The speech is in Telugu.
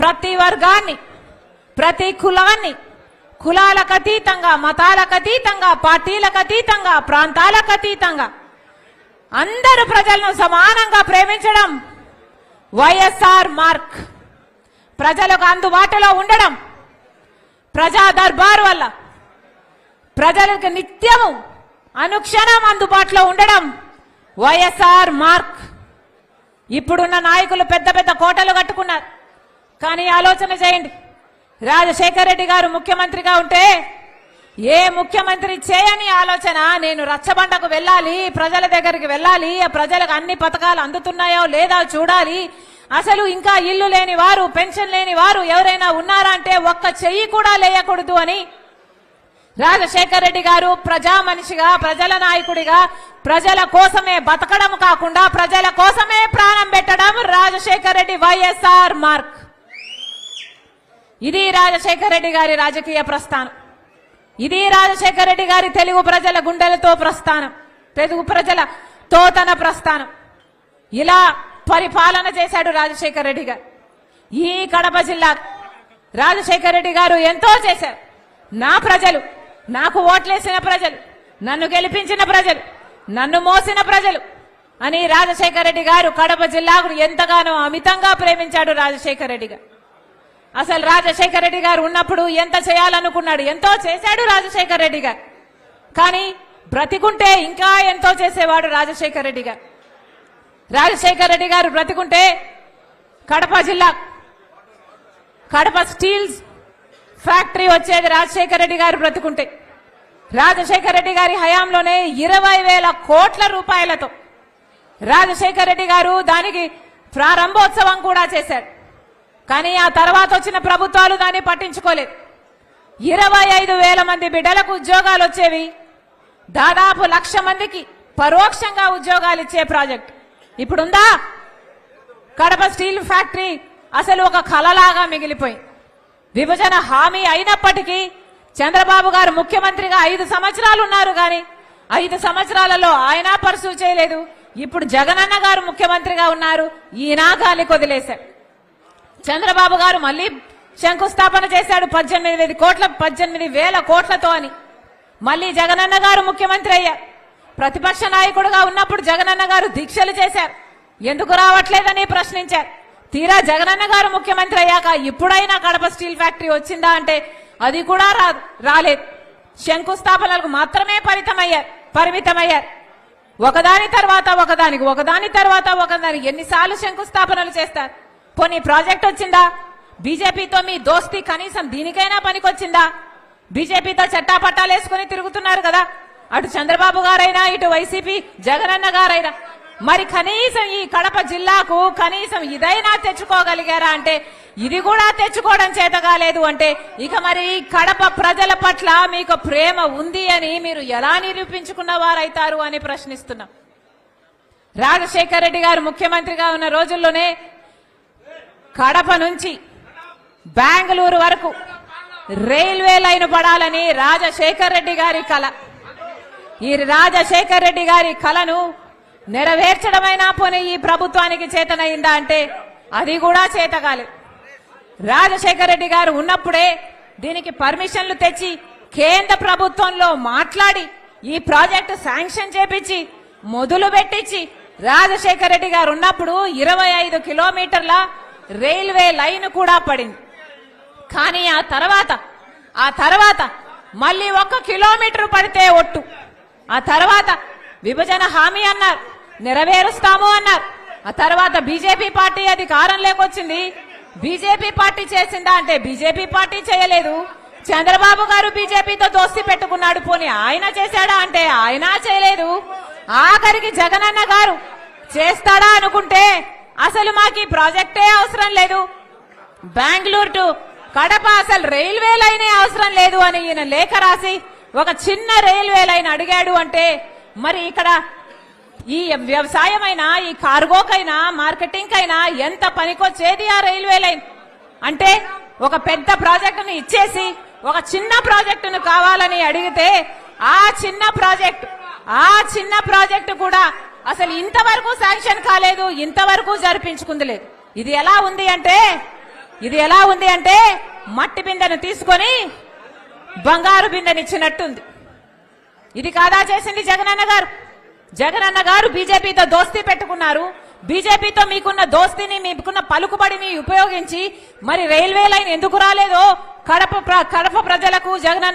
ప్రతి వర్గాన్ని ప్రతి కులాన్ని కులాలకు అతీతంగా మతాలకు అతీతంగా పార్టీలకు అతీతంగా ప్రాంతాలకు అతీతంగా అందరు ప్రజలను సమానంగా ప్రేమించడం వైఎస్ఆర్ మార్క్. ప్రజలకు అందుబాటులో ఉండడం ప్రజా దర్బార్ వల్ల. ప్రజలకు నిత్యము అనుక్షణం అందుబాటులో ఉండడం వైఎస్ఆర్ మార్క్. ఇప్పుడున్న నాయకులు పెద్ద పెద్ద కోటలు కట్టుకున్నారు కానీ ఆలోచన చేయండి. రాజశేఖర రెడ్డి గారు ముఖ్యమంత్రిగా ఉంటే ఏ ముఖ్యమంత్రి చేయని ఆలోచన నేను రచ్చబండకు వెళ్ళాలి ప్రజల దగ్గరికి వెళ్ళాలి ప్రజలకు అన్ని పథకాలు అందుతున్నాయో లేదా చూడాలి. అసలు ఇంకా ఇల్లు లేని వారు పెన్షన్ లేని వారు ఎవరైనా ఉన్నారా అంటే ఒక్క చెయ్యి కూడా లేయకూడదు అని రాజశేఖర రెడ్డి గారు ప్రజా మనిషిగా ప్రజల నాయకుడిగా ప్రజల కోసమే బతకడం కాకుండా ప్రజల కోసమే ప్రాణం పెట్టడం రాజశేఖర రెడ్డి వైఎస్ఆర్ మార్క్. ఇది రాజశేఖర రెడ్డి గారి రాజకీయ ప్రస్థానం. ఇది రాజశేఖర రెడ్డి గారి తెలుగు ప్రజల గుండెలతో ప్రస్థానం. తెలుగు ప్రజల తోతన ప్రస్థానం. ఇలా పరిపాలన చేశాడు రాజశేఖర రెడ్డి గారు. ఈ కడప జిల్లా రాజశేఖర రెడ్డి గారు ఎంతో చేశారు. నా ప్రజలు నాకు ఓట్లేసిన ప్రజలు నన్ను గెలిపించిన ప్రజలు నన్ను మోసిన ప్రజలు అని రాజశేఖర రెడ్డి గారు కడప జిల్లాకు ఎంతగానో అమితంగా ప్రేమించాడు రాజశేఖర రెడ్డి గారు. అసలు రాజశేఖర రెడ్డి గారు ఉన్నప్పుడు ఎంత చేయాలనుకున్నాడు? ఎంతో చేశాడు రాజశేఖర రెడ్డి గారు. కానీ బ్రతికుంటే ఇంకా ఎంతో చేసేవాడు రాజశేఖర రెడ్డి గారు. రాజశేఖర రెడ్డి గారు బ్రతికుంటే కడప జిల్లా కడప స్టీల్స్ ఫ్యాక్టరీ వచ్చేది రాజశేఖర రెడ్డి గారు బ్రతుకుంటే. రాజశేఖర రెడ్డి గారి హయాంలోనే ఇరవై వేల కోట్ల రూపాయలతో రాజశేఖర రెడ్డి గారు దానికి ప్రారంభోత్సవం కూడా చేశారు. కానీ ఆ తర్వాత వచ్చిన ప్రభుత్వాలు దాన్ని పట్టించుకోలేదు. ఇరవై ఐదు వేల మంది బిడ్డలకు ఉద్యోగాలు వచ్చేవి. దాదాపు లక్ష మందికి పరోక్షంగా ఉద్యోగాలు ఇచ్చే ప్రాజెక్ట్. ఇప్పుడుందా? కడప స్టీల్ ఫ్యాక్టరీ అసలు ఒక కలలాగా మిగిలిపోయింది విభజన హామీ అయినప్పటికీ చంద్రబాబు గారు ముఖ్యమంత్రిగా ఐదు సంవత్సరాలు ఉన్నారు కానీ ఐదు సంవత్సరాలలో ఆయన పర్సూ చేయలేదు. ఇప్పుడు జగనన్న గారు ముఖ్యమంత్రిగా ఉన్నారు. ఈయన గాలి కొదిలేశారు. చంద్రబాబు గారు మళ్ళీ శంకుస్థాపన చేశాడు పద్దెనిమిది కోట్ల పద్దెనిమిది వేల కోట్లతో అని. మళ్ళీ జగనన్న గారు ముఖ్యమంత్రి అయ్యారు. ప్రతిపక్ష నాయకుడుగా ఉన్నప్పుడు జగనన్న గారు దీక్షలు చేశారు. ఎందుకు రావట్లేదని ప్రశ్నించారు. తీరా జగనన్న గారు ముఖ్యమంత్రి అయ్యాక ఇప్పుడైనా కడప స్టీల్ ఫ్యాక్టరీ వచ్చిందా అంటే అది కూడా రాదు రాలేదు. శంకుస్థాపనలకు మాత్రమే పరితమయ్యారు పరిమితమయ్యారు. ఒకదాని తర్వాత ఒకదానికి ఒకదాని తర్వాత ఒకదానికి ఎన్నిసార్లు శంకుస్థాపనలు చేస్తారు? పోనీ ప్రాజెక్ట్ వచ్చిందా? బీజేపీతో మీ దోస్తి కనీసం దీనికైనా పనికొచ్చిందా? బీజేపీతో చట్టాపట్టాలు వేసుకుని తిరుగుతున్నారు కదా. అటు చంద్రబాబు గారైనా ఇటు వైసీపీ జగనన్న గారైనా. మరి కనీసం ఈ కడప జిల్లాకు కనీసం ఇదైనా తెచ్చుకోగలిగారా అంటే ఇది కూడా తెచ్చుకోవడం చేత కాలేదు అంటే ఇక మరి కడప ప్రజల పట్ల మీకు ప్రేమ ఉంది అని మీరు ఎలా నిరూపించుకున్న వారైతారు అని ప్రశ్నిస్తున్నాం. రాజశేఖర రెడ్డి గారు ముఖ్యమంత్రిగా ఉన్న రోజుల్లోనే కడప నుంచి బెంగళూరు వరకు రైల్వే లైన్ పడాలని రాజశేఖర్ రెడ్డి గారి కళ ఈ రాజశేఖర్ రెడ్డి గారి కళను నెరవేర్చడమైనా పోనీ ఈ ప్రభుత్వానికి చేతనైందా అంటే అది కూడా చేతగాలి. రాజశేఖర్ రెడ్డి గారు ఉన్నప్పుడే దీనికి పర్మిషన్లు తెచ్చి కేంద్ర ప్రభుత్వంలో మాట్లాడి ఈ ప్రాజెక్టు శాంక్షన్ చేపించి మొదలు పెట్టించి రాజశేఖర్ రెడ్డి గారు ఉన్నప్పుడు ఇరవై ఐదు కిలోమీటర్ల రైల్వే లైన్ కూడా పడింది. కానీ ఆ తర్వాత ఆ తర్వాత మళ్ళీ ఒక్క కిలోమీటర్ పడితే ఒట్టు. ఆ తర్వాత విభజన హామీ అన్నారు నెరవేరుస్తాము అన్నారు. ఆ తర్వాత బీజేపీ పార్టీ అది అధికారంలోకి వచ్చింది బీజేపీ పార్టీ చేసిందా అంటే బీజేపీ పార్టీ చేయలేదు. చంద్రబాబు గారు బీజేపీతో దోస్తి పెట్టుకున్నాడు పోనీ ఆయన చేశాడా అంటే ఆయన చేయలేదు. ఆఖరికి జగనన్న గారు చేస్తాడా అనుకుంటే అసలు మాకు ఈ ప్రాజెక్టే అవసరం లేదు. బెంగళూరు టు కడప అసలు రైల్వే లైనే అవసరం లేదు అని ఈయన లేఖ రాసి ఒక చిన్న రైల్వే లైన్ అడిగాడు అంటే మరి ఇక్కడ ఈ వ్యవసాయమైనా ఈ కార్గోకైనా మార్కెటింగ్ అయినా ఎంత పనికొచ్చేది ఆ రైల్వే లైన్? అంటే ఒక పెద్ద ప్రాజెక్టును ఇచ్చేసి ఒక చిన్న ప్రాజెక్టును కావాలని అడిగితే ఆ చిన్న ప్రాజెక్ట్ ఆ చిన్న ప్రాజెక్టు కూడా అసలు ఇంతవరకు శాంక్షన్ కాలేదు ఇంతవరకు జరిపించుకుంది లేదు. ఇది ఎలా ఉంది అంటే ఇది ఎలా ఉంది అంటే మట్టి బిందెను తీసుకొని బంగారు బిందెనిచ్చినట్టుంది. ఇది కాదా చేసింది జగనన్న గారు? జగనన్న గారు బీజేపీతో దోస్తీ పెట్టుకున్నారు. బీజేపీతో మీకున్న దోస్తీని మీకున్న పలుకుబడిని ఉపయోగించి మరి రైల్వే లైన్ ఎందుకు రాలేదో కడప కడప ప్రజలకు జగనన్న